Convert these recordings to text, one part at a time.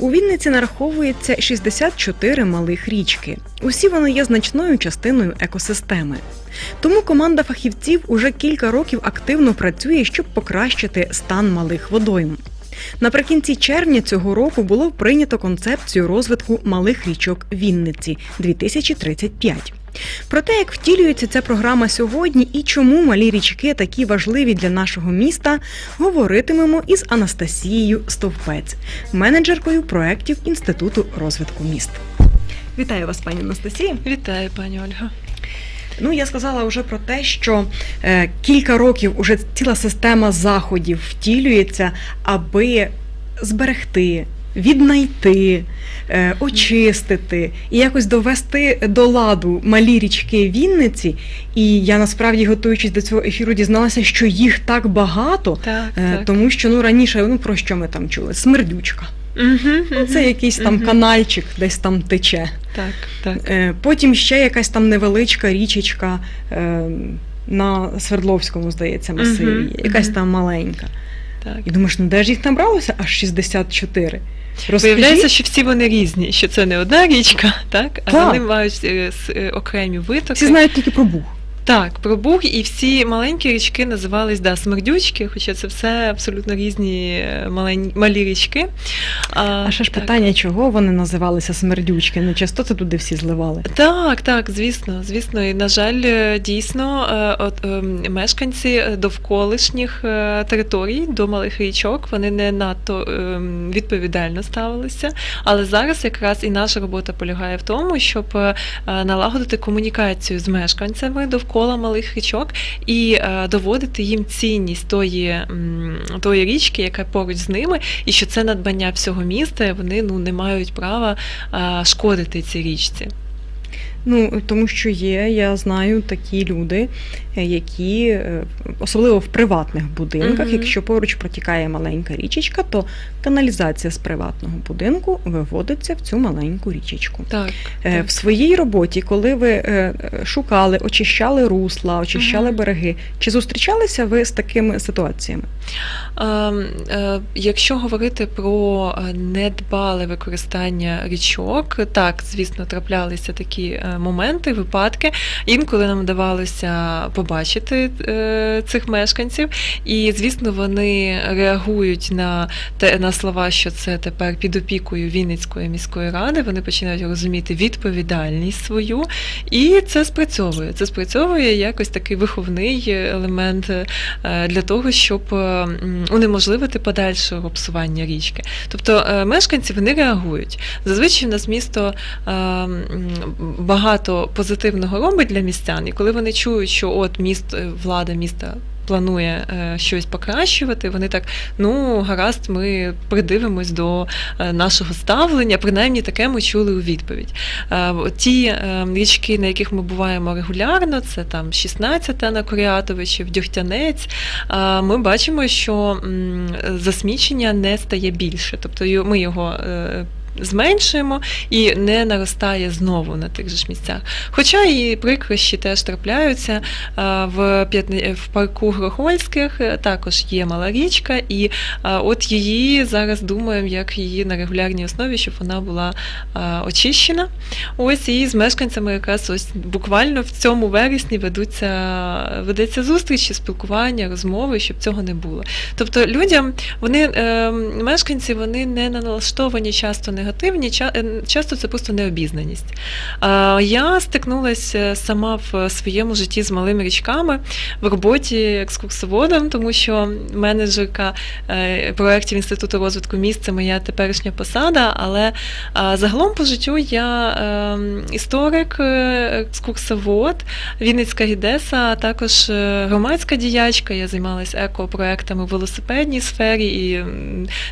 У Вінниці нараховується 64 малих річки. Усі вони є значною частиною екосистеми. Тому команда фахівців уже кілька років активно працює, щоб покращити стан малих водойм. Наприкінці червня цього року було прийнято концепцію розвитку малих річок Вінниці 2035. Про те, як втілюється ця програма сьогодні і чому малі річки такі важливі для нашого міста, говоритимемо із Анастасією Стовпець, менеджеркою проєктів Інституту розвитку міст. Вітаю вас, пані Анастасія. Вітаю, пані Ольга. Ну, я сказала вже про те, що е, кілька років уже ціла система заходів втілюється, аби зберегти, віднайти, е, очистити і якось довести до ладу малі річки Вінниці. І я насправді, готуючись до цього ефіру, дізналася, що їх так багато, Так, е, так. тому що ну раніше ну про що ми там чули? Смердючка. Ну, Це якийсь там канальчик, десь там тече. Так, так. Е, Потім ще якась там невеличка річечка на Свердловському, здається, масиві, якась там маленька. так. І думаєш, ну де ж їх набралося? Аж 64. Виявляється, що всі вони різні, що це не одна річка, так? А Так. вони мають е, с- е, окремі витоки. всі знають тільки про Буг. Так, про Буг, і всі маленькі річки називались да, смердючки, хоча це все абсолютно різні е, малень... малі річки. А ще ж так. питання, чого вони називалися смердючки? Не часто це туди всі зливали. Так, так, звісно, звісно. І на жаль, е, дійсно, е, от ем, мешканці довколишніх територій до малих річок вони не надто ем, відповідально ставилися. Але зараз якраз і наша робота полягає в тому, щоб налагодити комунікацію з мешканцями довкола малих річок і е, доводити їм цінність тої, тої річки, яка поруч з ними, і що це надбання всього міста. Вони ну не мають права е, шкодити цій річці. Ну, тому що є, я знаю такі люди, е, які, е, особливо в приватних будинках, Мгм. якщо поруч протікає маленька річечка, то каналізація з приватного будинку виводиться в цю маленьку річечку. Так, Е, так. В своїй роботі, коли ви шукали, очищали русла, очищали Мгм. береги, чи зустрічалися ви з такими ситуаціями? Ем, Якщо говорити про недбале використання річок, так, звісно, траплялися такі моменти, випадки. Інколи нам вдавалося побачити е, цих мешканців, і звісно, вони реагують на те на слова, що це тепер під опікою Вінницької міської ради. Вони починають розуміти відповідальність свою, і це спрацьовує. Це спрацьовує якось такий виховний елемент е, для того, щоб е, унеможливити подальшого псування річки. Тобто е, мешканці вони реагують. Зазвичай у нас місто е, м, багато позитивного робить для містян, і коли вони чують, що от міст, е, влада міста. Планує е, щось покращувати. Вони так, ну гаразд, ми придивимось до е, нашого ставлення. Принаймні таке ми чули у відповідь. Ті річки, на яких ми буваємо регулярно, це там 16 на Коріатовичів, Дьогтянець. е, Ми бачимо, що засмічення не стає більше, тобто ми його. Зменшуємо і не наростає знову на тих же ж місцях. Хоча і прикрощі теж трапляються е, в в парку Грохольських е, також є мала річка, і е, от її зараз думаємо, як її на регулярній основі, щоб вона була очищена. Ось і з мешканцями якраз ось буквально в цьому вересні ведуться ведеться зустрічі, спілкування, розмови, щоб цього не було. Тобто людям вони е, мешканці вони не налаштовані часто негативні, е, часто це просто необізнаність. Я стикнулася сама в своєму житті з малими річками в роботі екскурсоводом, тому що менеджерка е, проєктів Інституту розвитку міст моя теперішня посада, але загалом по життю я е, історик, е, екскурсовод, Вінницька гідеса, а також громадська діячка. Я займалася екопроектами в велосипедній сфері, і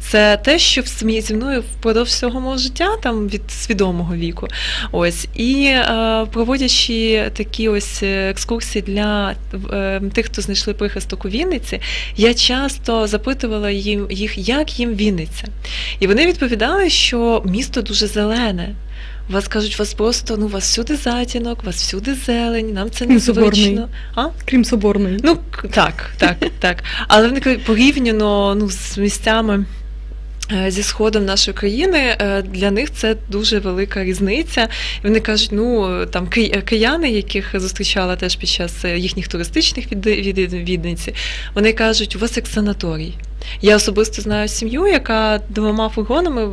це те, що зі мною впродовж всього мого життя, там від свідомого віку. Ось і е, проводячи такі ось е, екскурсії для е, тих, хто знайшли прихисток у Вінниці, я часто запитувала їм їх, як їм Вінниця. І вони відповідали, що місто дуже зелене. Вас кажуть, вас просто ну вас всюди затінок, вас всюди зелень, нам це Соборний. незвично. А? Крім соборної. Ну так, так, так. Але вони кажуть, порівняно ну, з місцями. Е, Зі сходом нашої країни е, для них це дуже велика різниця. Вони кажуть, ну там е, кияни, яких зустрічала теж під час їхніх туристичних від- відвідниці, вони кажуть, у вас як санаторій. Я особисто знаю сім'ю, яка двома фургонами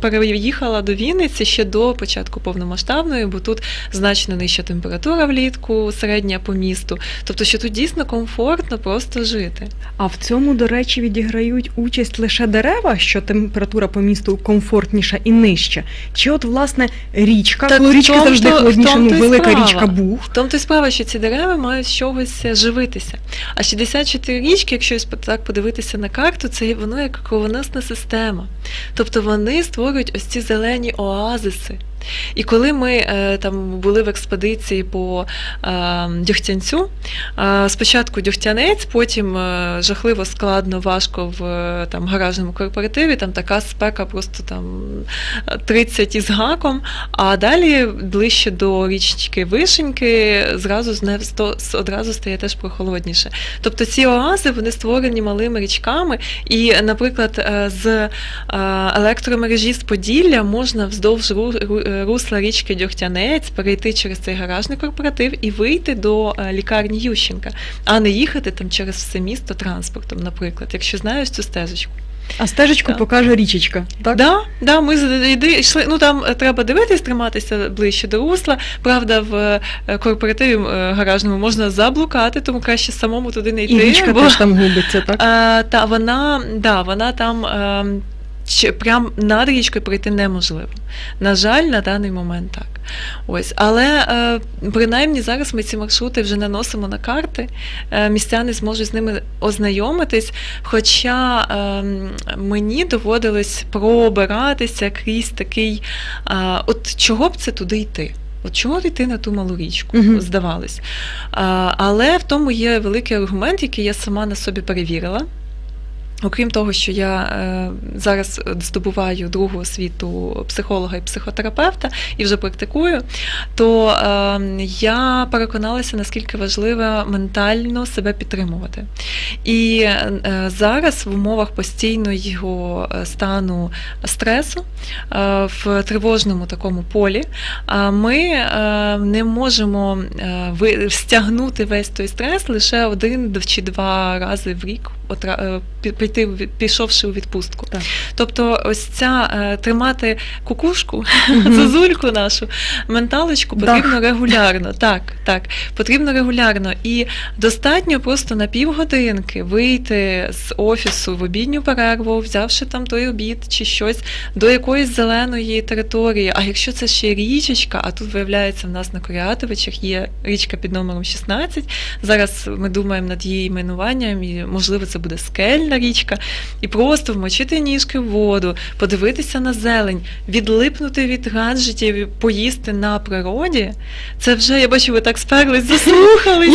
переїхала до Вінниці ще до початку повномасштабної, бо тут значно нижча температура влітку, середня по місту. Тобто, що тут дійсно комфортно просто жити. А в цьому, до речі, відіграють участь лише дерева, що температура по місту комфортніша і нижча. Чи от власне річка, Так коли тому завжди тому ну велика справа. річка Буг. В тому то й справа, що ці дерева мають з чогось живитися. А 64 річки, якщо так подивитися на карту, це воно як ковоносна система. Тобто вони створюють ось ці зелені оазиси. І коли ми е, там були в експедиції по е, Дьогтянцю, е, спочатку Дьогтянець, потім жахливо складно, важко в там гаражному корпоративі, там така спека просто там е, 30 із гаком, а далі ближче до річки Вишеньки зразу одразу стає теж прохолодніше. Тобто ці оази вони створені малими річками, і, наприклад, з електромережі з Поділля можна вздовж ру- русла річки Дьогтянець перейти через цей гаражний корпоратив і вийти до е, лікарні Ющенка, а не їхати там через все місто транспортом, наприклад, якщо знаєш цю стежечку. А стежечку Так. покаже річечка. Так? Да, да, ми йшли. Ну там е, треба дивитись, триматися ближче до русла. Правда, в е, корпоративі гаражному можна заблукати, тому краще самому туди не йти. І річка бо, теж там губиться, так? Е, та вона, да, вона там. Е, чи прям над річкою пройти неможливо. На жаль, на даний момент так. Ось, але е, принаймні зараз ми ці маршрути вже наносимо на карти. Е, містяни зможуть з ними ознайомитись. Хоча е, мені доводилось пробиратися крізь такий, е, от чого б це туди йти? От чого йти на ту малу річку, Мгм. здавалось. А, але в тому є великий аргумент, який я сама на собі перевірила. Окрім того, що я е, зараз здобуваю другу освіту психолога і психотерапевта і вже практикую, то е, я переконалася, наскільки важливо ментально себе підтримувати. І е, зараз в умовах постійного стану стресу в тривожному такому полі ми не можемо стягнути весь той стрес лише один чи два рази в рік, піти пішовши у відпустку. Так. Тобто, ось ця е, тримати кукушку, Мгм. зазульку нашу, менталочку потрібно регулярно. Так, так, потрібно регулярно. І достатньо просто на півгодинки вийти з офісу в обідню перерву, взявши там той обід чи щось до якоїсь зеленої території. А якщо це ще річечка, а тут виявляється, в нас на Корятовичах є річка під номером 16. Зараз ми думаємо над її іменуванням, і можливо це буде скельна річка. І просто вмочити ніжки в воду, подивитися на зелень, відлипнути від гаджетів, поїсти на природі. Це вже я бачу, ви так сперлись, заслухались.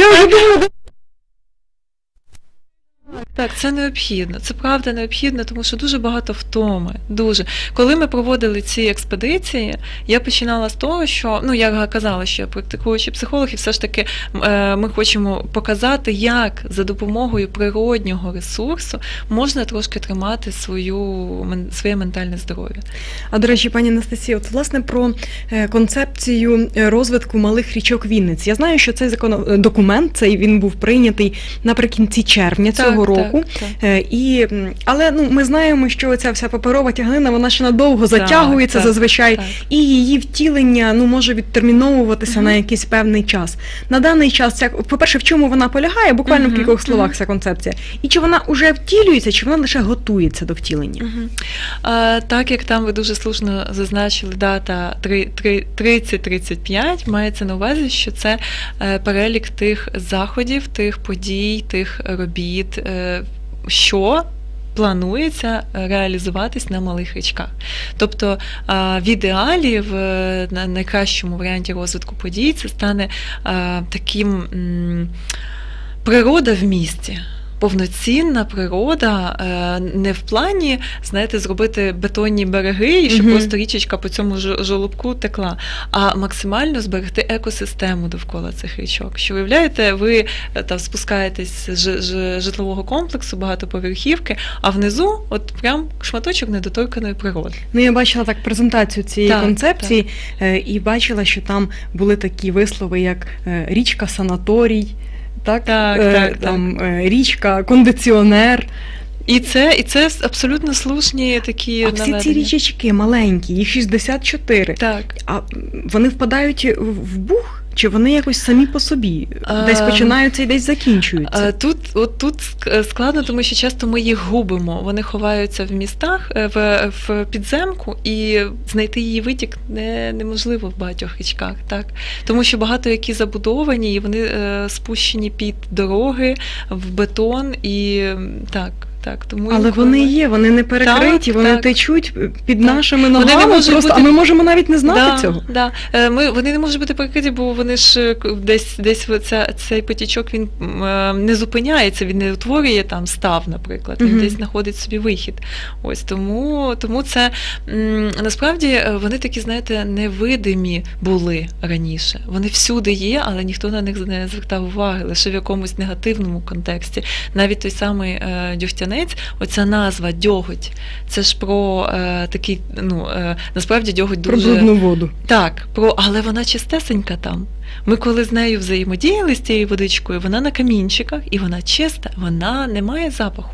Так, це необхідно. Це правда необхідно, тому що дуже багато втоми. Дуже. Коли ми проводили ці експедиції, я починала з того, що ну я казала, що я практикуючий психолог, і все ж таки е, ми хочемо показати, як за допомогою природнього ресурсу можна трошки тримати свою своє ментальне здоров'я. А до речі, пані Анастасія, от власне про е, концепцію розвитку малих річок Вінниці. Я знаю, що цей закон е, документ цей він був прийнятий наприкінці червня цього року. Так, так. Е, І, але ну, ми знаємо, що ця вся паперова тяглина вона ще надовго затягується так, зазвичай, так. і її втілення ну, може відтерміновуватися Мгм. на якийсь певний час. На даний час, ця, по-перше, в чому вона полягає, буквально в кількох словах мгм. ця концепція. І чи вона вже втілюється, чи вона лише готується до втілення? Мгм. А, так як там ви дуже слушно зазначили дата три- три- 30-35, мається на увазі, що це е, перелік тих заходів, тих подій, тих робіт, е, що планується е, реалізуватись на малих річках. Тобто в ідеалі, в е, найкращому варіанті розвитку подій, це стане таким природа в місті. Повноцінна природа е, не в плані, знаєте, зробити бетонні береги і щоб Мгм. просто річечка по цьому жолобку текла, а максимально зберегти екосистему довкола цих річок. Що виявляєте, ви е, там спускаєтесь з житлового комплексу, багатоповерхівки, а внизу от прям шматочок недоторканої природи. Ну, я бачила так презентацію цієї Так, концепції е, і бачила, що там були такі вислови, як річка санаторій, так, Так, Е, так, там е, річка кондиціонер. І це, і це абсолютно слушні такі А всі ці річечки маленькі, їх 64. Так. А вони впадають в бух? Чи вони якось самі по собі? Десь починаються і десь закінчуються? Е, Тут, от тут складно, тому що часто ми їх губимо. Вони ховаються в містах, е, в, в підземку, і знайти її витік не, неможливо в багатьох річках. Так? Тому що багато які забудовані, і вони е, спущені під дороги, в бетон, і так, так. Тому Але інколи вони є, вони не перекриті, Так, вони так. течуть під Так. нашими Вони не можуть Просто, бути- а ми можемо навіть не знати да, цього. Да. Е, Ми, вони не можуть бути перекриті, бо вони ж е, десь, десь ця, цей потічок він е, не зупиняється, він не утворює там став, наприклад. Він Мгм. десь знаходить собі вихід. Ось тому, тому це насправді вони такі, знаєте, невидимі були раніше. Вони всюди є, але ніхто на них не звертав уваги, лише в якомусь негативному контексті. Навіть той самий е, дьогтянець, оця назва дьоготь, це ж про е, такий, ну е, насправді дьоготь Про дуже брудну воду. так, про, але вона чистесенька там. Ми коли з нею взаємодіяли з цією водичкою, вона на камінчиках і вона чиста, вона не має запаху.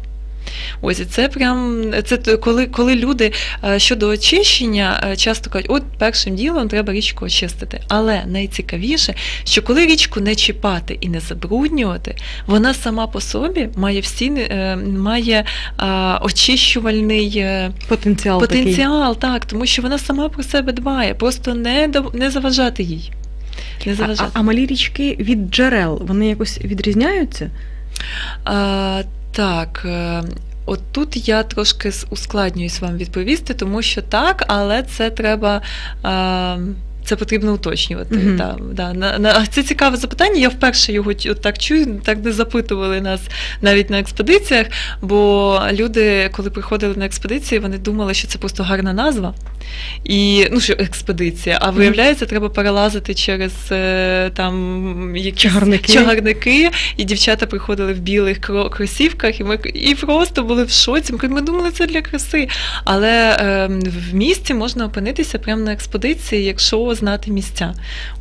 Ось і це прям це коли, коли люди е, щодо очищення е, часто кажуть, от першим ділом треба річку очистити. Але найцікавіше, що коли річку не чіпати і не забруднювати, вона сама по собі має всі е, має очищувальний. е, Потенціал, такий. Так, тому що вона сама про себе дбає, просто не, не заважати їй. Не А, а, а малі річки від джерел, вони якось відрізняються? А, так. е, От тут я трошки ускладнююсь вам відповісти, тому що так, але це треба. А, це потрібно уточнювати. Мгм. Да, да. На, на, це цікаве запитання. Я вперше його так чую, так не запитували нас навіть на експедиціях. Бо люди, коли приходили на експедиції, вони думали, що це просто гарна назва. І ну що експедиція, а виявляється, треба перелазити через е, там якісь Чагарники. чагарники, і дівчата приходили в білих кросівках, і ми і просто були в шоці. Ми, ми думали, це для краси. Але е, в місті можна опинитися прямо на експедиції, якщо знати місця.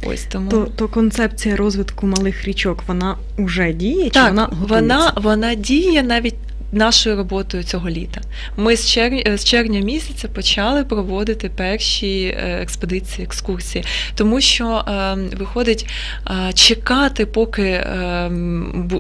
Ось тому. То, то концепція розвитку малих річок, вона вже діє, чи Так, вона вона, готується? вона, діє навіть. Нашою роботою цього літа ми з червня, з червня місяця почали проводити перші е, експедиції, екскурсії, тому що е, виходить е, чекати, поки е,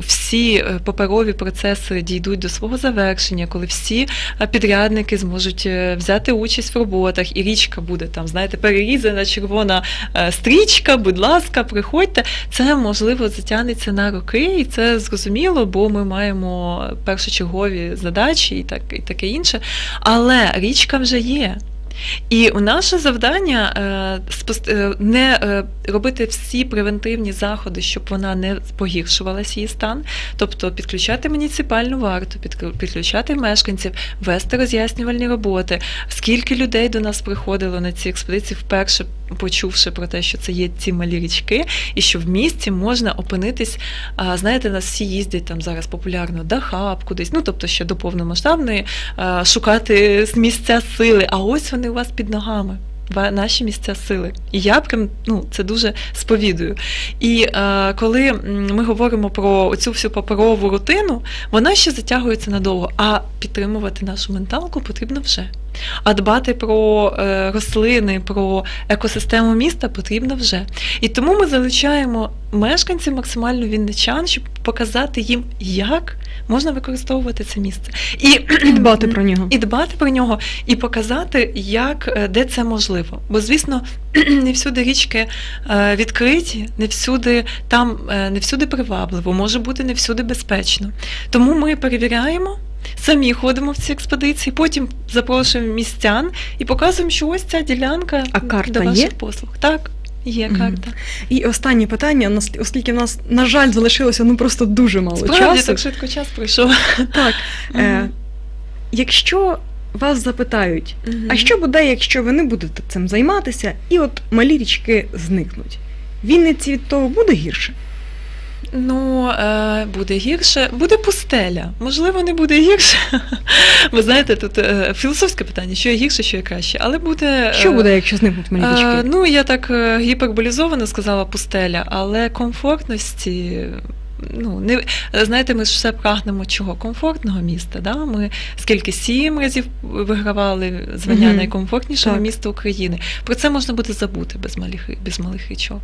всі е, паперові процеси дійдуть до свого завершення, коли всі е, підрядники зможуть е, взяти участь в роботах, і річка буде там, знаєте, перерізана червона е, стрічка. Будь ласка, приходьте. Це можливо затягнеться на роки, і це зрозуміло, бо ми маємо першочергові задачі і так і таке інше. Але річка вже є. І наше завдання е, е, не е, робити всі превентивні заходи, щоб вона не погіршувалася її стан, тобто підключати муніципальну варту, підключати мешканців, вести роз'яснювальні роботи. Скільки людей до нас приходило на ці експедиції, вперше почувши про те, що це є ці малі річки, і що в місті можна опинитись. Знаєте, нас всі їздять там зараз популярно Дахаб кудись, ну тобто ще до повномасштабної, шукати місця сили. А ось вони у вас під ногами. Наші місця сили. І я прям ну, це дуже сповідую. І е, коли ми говоримо про цю всю паперову рутину, вона ще затягується надовго, а підтримувати нашу менталку потрібно вже. А дбати про е, рослини, про екосистему міста потрібно вже. І тому ми залучаємо мешканців максимально вінничан, щоб показати їм, як можна використовувати це місце. І, І дбати про нього. і дбати про нього, і показати, як е, де це можливо. Бо, звісно, не всюди річки е, відкриті, не всюди там не всюди привабливо, може бути не всюди безпечно. Тому ми перевіряємо. Самі ходимо в ці експедиції, потім запрошуємо містян і показуємо, що ось ця ділянка А карта до ваших є? послуг. Так, є карта. І останнє питання, оскільки в нас, на жаль, залишилося ну просто дуже мало Справді часу. так швидко час пройшов. Так. Е, якщо вас запитають, Мгм. а що буде, якщо ви не будете цим займатися, і от малі річки зникнуть? Вінниці від того буде гірше? Ну, е, буде гірше, буде пустеля. Можливо, не буде гірше. Ви знаєте, тут е, філософське питання, що є гірше, що є краще, але буде. Що е, буде, якщо зникнуть мені Е. Ну, я так гіперболізовано сказала пустеля, але комфортності. Ну, не знаєте, ми ж все прагнемо чого? Комфортного міста. Да? Ми скільки сім разів вигравали звання Мгм. найкомфортнішого Так. міста України. Про це можна буде забути без малих без малих річок.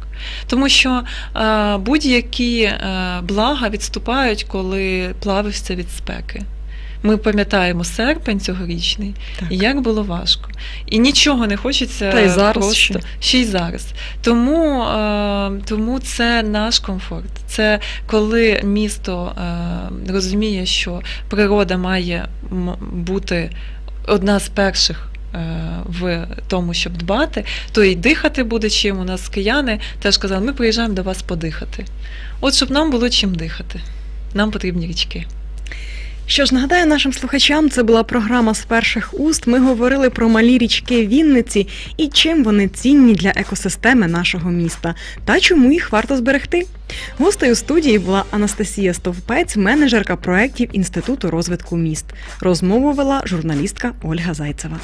Тому що е, будь-які е, блага відступають, коли плавишся від спеки. Ми пам'ятаємо серпень цьогорічний, Так. і як було важко. І нічого не хочеться Та й зараз просто ще. ще й зараз. Тому, тому це наш комфорт. Це коли місто розуміє, що природа має бути одна з перших. В тому, щоб дбати, то й дихати буде чим. У нас кияни теж казали, ми приїжджаємо до вас подихати. От щоб нам було чим дихати. Нам потрібні річки. Що ж нагадаю нашим слухачам, це була програма з перших уст. Ми говорили про малі річки Вінниці і чим вони цінні для екосистеми нашого міста та чому їх варто зберегти. Гостею студії була Анастасія Стовпець, менеджерка проєктів Інституту розвитку міст. Розмову вела журналістка Ольга Зайцева.